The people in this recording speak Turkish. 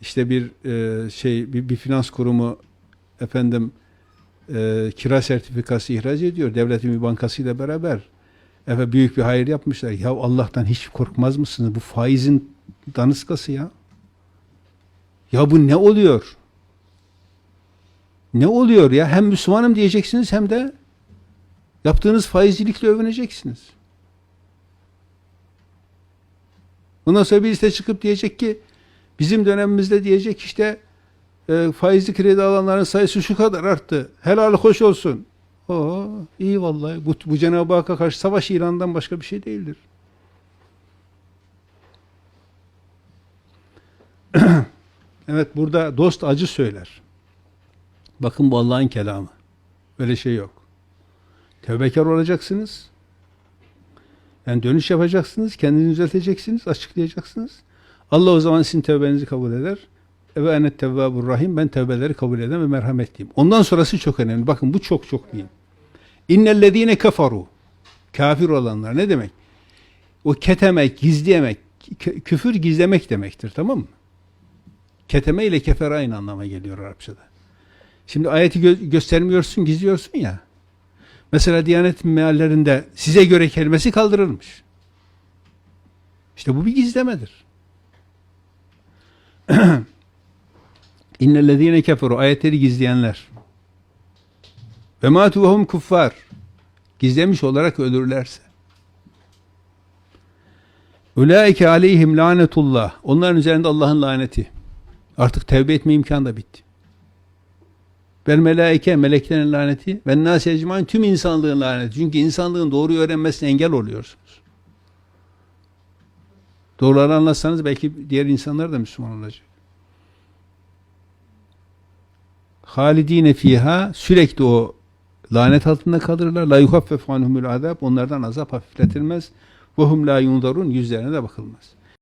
işte bir e, şey bir, bir finans kurumu efendim e, kira sertifikası ihraç ediyor devletin bir bankasıyla beraber. Efe büyük bir hayır yapmışlar. Ya Allah'tan hiç korkmaz mısınız? Bu faizin danıskası ya. Ya bu ne oluyor? Ne oluyor ya? Hem Müslümanım diyeceksiniz hem de yaptığınız faizcilikle övüneceksiniz. Ondan sonra birisi de çıkıp diyecek ki bizim dönemimizde diyecek işte e, faizli kredi alanların sayısı şu kadar arttı. Helal hoş olsun. Oo, iyi vallahi. Bu, bu Cenab-ı Hakk'a karşı savaş ilanından başka bir şey değildir. evet burada dost acı söyler. Bakın bu Allah'ın kelamı. Öyle şey yok. Tevbekar olacaksınız. Yani dönüş yapacaksınız, kendinizi düzelteceksiniz, açıklayacaksınız. Allah o zaman sizin tevbenizi kabul eder. Ve enet tevvabur rahim. Ben tevbeleri kabul eden ve merhametliyim. Ondan sonrası çok önemli. Bakın bu çok çok mühim. İnnellezine kafaru. Kafir olanlar ne demek? O ketemek, gizleyemek, kü- küfür gizlemek demektir tamam mı? Keteme ile kefer aynı anlama geliyor Arapçada. Şimdi ayeti gö- göstermiyorsun, gizliyorsun ya. Mesela Diyanet meallerinde size göre kelimesi kaldırılmış. İşte bu bir gizlemedir. İnnellezîne keferu ayetleri gizleyenler. Ve mâtu ve hum kuffar gizlemiş olarak ölürlerse. Ulaike aleyhim lanetullah onların üzerinde Allah'ın laneti artık tevbe etme imkanı da bitti. Vel melaike meleklerin laneti ve ecmaîn tüm insanlığın laneti. Çünkü insanlığın doğruyu öğrenmesine engel oluyorsunuz. Doğruları anlatsanız belki diğer insanlar da Müslüman olacak. halidine fiha sürekli o lanet altında kalırlar. La yuhaffefu anhumul azab onlardan azap hafifletilmez. Ve hum la yunzarun yüzlerine de bakılmaz.